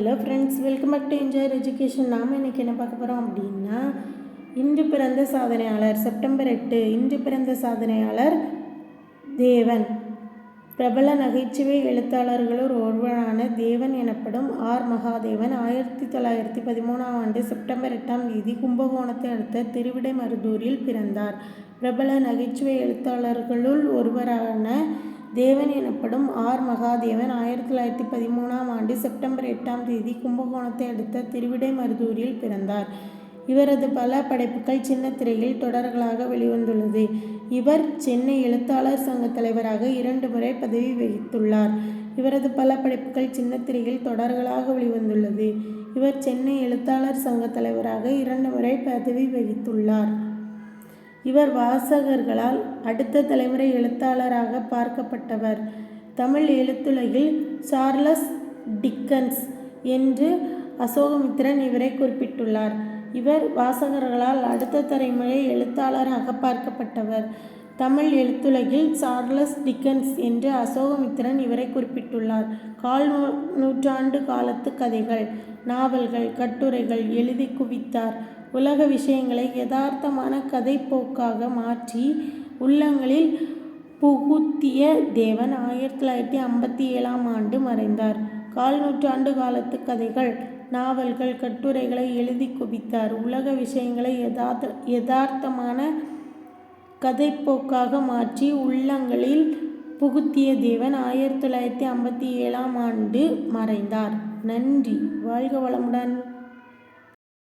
Hello friends welcome back to enjoyer education நாம் இன்றைக்கி என்ன பார்க்க போகிறோம் அப்படின்னா இன்று பிறந்த சாதனையாளர் செப்டம்பர் எட்டு இன்று பிறந்த சாதனையாளர் தேவன். பிரபல நகைச்சுவை எழுத்தாளர்களுள் ஒருவரான தேவன் எனப்படும் ஆர். மகாதேவன் ஆயிரத்தி தொள்ளாயிரத்தி பதிமூணாம் ஆண்டு செப்டம்பர் எட்டாம் தேதி கும்பகோணத்தை அடுத்த திருவிடைமருதூரில் பிறந்தார். பிரபல நகைச்சுவை எழுத்தாளர்களுள் ஒருவரான தேவன் எனப்படும் ஆர் மகாதேவன் ஆயிரத்தி தொள்ளாயிரத்தி பதிமூணாம் ஆண்டு செப்டம்பர் எட்டாம் தேதி கும்பகோணத்தை அடுத்த திருவிடைமருதூரில் பிறந்தார். இவரது பல படைப்புகள் சின்ன திரையில் தொடர்களாக வெளிவந்துள்ளது. இவர் சென்னை எழுத்தாளர் சங்க தலைவராக இரண்டு முறை பதவி வகித்துள்ளார். இவரது பல படைப்புகள் சின்ன திரையில் தொடர்களாக வெளிவந்துள்ளது. இவர் சென்னை எழுத்தாளர் சங்க தலைவராக இரண்டு முறை பதவி வகித்துள்ளார். இவர் வாசகர்களால் அடுத்த தலைமுறை எழுத்தாளராக பார்க்கப்பட்டவர். தமிழ் எழுத்துலகில் சார்லஸ் டிக்கன்ஸ் என்று அசோகமித்திரன் இவரை குறிப்பிட்டுள்ளார். இவர் வாசகர்களால் அடுத்த தலைமுறை எழுத்தாளராக பார்க்கப்பட்டவர். தமிழ் எழுத்துலகில் சார்லஸ் டிக்கன்ஸ் என்று அசோகமித்திரன் இவரை குறிப்பிட்டுள்ளார். கால் நூற்றாண்டு காலத்து கதைகள் நாவல்கள் கட்டுரைகள் எழுதி குவித்தார். உலக விஷயங்களை யதார்த்தமான கதைப்போக்காக மாற்றி உள்ளங்களில் புகுத்திய தேவன் ஆயிரத்தி தொள்ளாயிரத்தி ஐம்பத்தி ஏழாம் ஆண்டு மறைந்தார். கால் நூற்றாண்டு காலத்து கதைகள் நாவல்கள் கட்டுரைகளை எழுதி குவித்தார். உலக விஷயங்களை யதார்த்த யதார்த்தமான கதைப்போக்காக மாற்றி உள்ளங்களில் புகுத்திய தேவன் ஆயிரத்தி தொள்ளாயிரத்தி ஐம்பத்தி ஏழாம் ஆண்டு மறைந்தார். நன்றி. வாழ்க வளமுடன்.